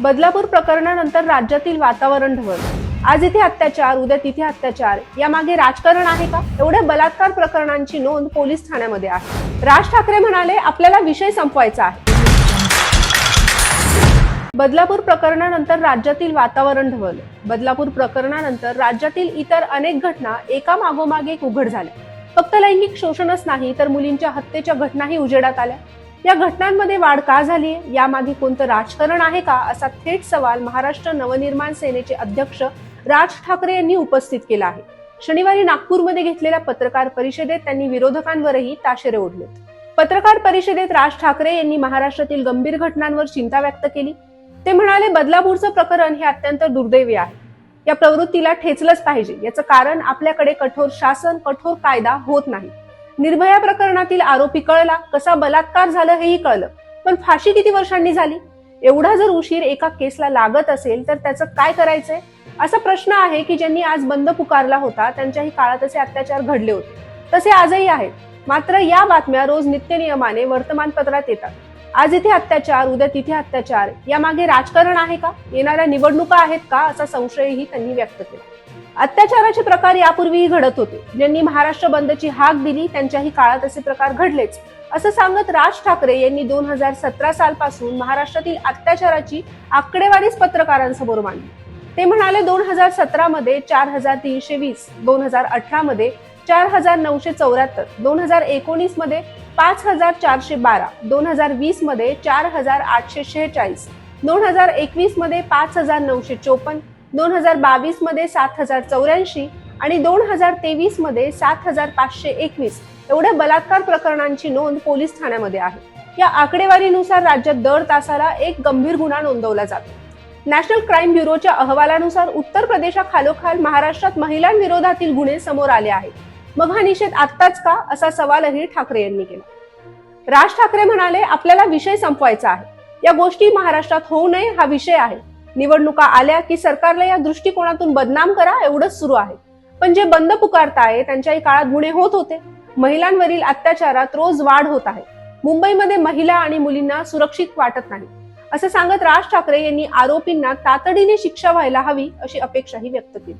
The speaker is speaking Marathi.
बदलापूर प्रकरणानंतर राज्यातील वातावरण ढवळ आज इथे अत्याचार उद्या तिथे अत्याचार. यामागे राजकारण आहे का? एवढ्या बलात्कार प्रकरणांची नोंद पोलीस ठाण्यामध्ये आहे. राज ठाकरे म्हणाले आपल्याला विषय संपवायचा आहे. बदलापूर प्रकरणानंतर राज्यातील वातावरण ढवळलं. बदलापूर प्रकरणानंतर राज्यातील इतर अनेक घटना एका मागोमाग एक उघड झाल्या. फक्त लैंगिक शोषणच नाही तर मुलींच्या हत्येच्या घटनाही उजेडात आल्या. या घटनांमध्ये वाढ का झाली? यामागे कोणतं राजकारण आहे का? असा थेट सवाल महाराष्ट्र नवनिर्माण सेनेचे अध्यक्ष राज ठाकरे यांनी उपस्थित केला आहे. शनिवारी नागपूरमध्ये घेतलेल्या पत्रकार परिषदेत त्यांनी विरोधकांवरही ताशेरे ओढलेत. पत्रकार परिषदेत राज ठाकरे यांनी महाराष्ट्रातील गंभीर घटनांवर चिंता व्यक्त केली. ते म्हणाले बदलापूरचं प्रकरण हे अत्यंत दुर्दैवी आहे. या प्रवृत्तीला ठेचलंच पाहिजे. याचं कारण आपल्याकडे कठोर शासन कठोर कायदा होत नाही. निर्भया प्रकरणातील आरोपी कळला कसा बलात्कार झालं हेही कळलं. पण फाशी किती वर्षांनी झाली? एवढा जर उशीर एका केसला लागत असेल तर त्याचं काय करायचंय? असा प्रश्न आहे की ज्यांनी आज बंद पुकारला होता त्यांच्याही काळात असे अत्याचार घडले होते. तसे आजही आहेत. मात्र या बातम्या रोज नित्यनियमाने वर्तमानपत्रात येतात. आज इथे अत्याचार उद्या तिथे अत्याचार यामागे राजकारण आहे का? येणाऱ्या निवडणुका आहेत का? असा संशयही त्यांनी व्यक्त केला. अत्याचाराचे प्रकार यापूर्वीही घडत होते. ज्यांनी महाराष्ट्र बंदची हाक दिली त्यांच्याही काळात असे प्रकार घडलेच. असं सांगत राज ठाकरे यांनी दोन हजार सतरा सालपासून महाराष्ट्रातील अत्याचाराची आकडेवारीच पत्रकारांसमोर मांडली. ते म्हणाले दोन हजार सतरामध्ये चार हजार तीनशे वीस दोन हजार अठरामध्ये चार हजार नऊशे चौऱ्याहत्तर दोन हजार एकोणीसमध्ये पाच हजार चारशे बारा दोन हजार वीसमध्ये चार हजार आठशे शेहेचाळीस दोन हजार एकवीसमध्ये पाच हजार नऊशे चोपन्न दोन हजार बावीसमध्ये सात हजार चौऱ्याऐंशी आणि दोन हजार तेवीसमध्ये सात हजार पाचशे एकवीस. एवढ्या बलात्कार प्रकरणांची नोंद पोलीस ठाण्यामध्ये आहे. या आकडेवारीनुसार राज्यात दर तासाला एक गंभीर गुन्हा नोंदवला जातो. नॅशनल क्राईम ब्युरोच्या अहवालानुसार उत्तर प्रदेशाखालोखाल महाराष्ट्रात महिलांविरोधातील गुन्हे समोर आले आहेत. मग हा निषेध आत्ताच का असा सवालही ठाकरे यांनी केला. राज ठाकरे म्हणाले आपल्याला विषय संपवायचा आहे. या गोष्टी महाराष्ट्रात होऊ नये हा विषय आहे. निवडणुका आल्या की सरकारला या दृष्टिकोनातून बदनाम करा एवढंच सुरू आहे. पण जे बंद पुकारताय त्यांच्याही काळात गुन्हे होत होते. महिलांवरील अत्याचारात रोज वाढ होत आहे. मुंबईमध्ये महिला आणि मुलींना सुरक्षित वाटत नाही. असं सांगत राज ठाकरे यांनी आरोपींना तातडीने शिक्षा व्हायला हवी अशी अपेक्षाही व्यक्त केली.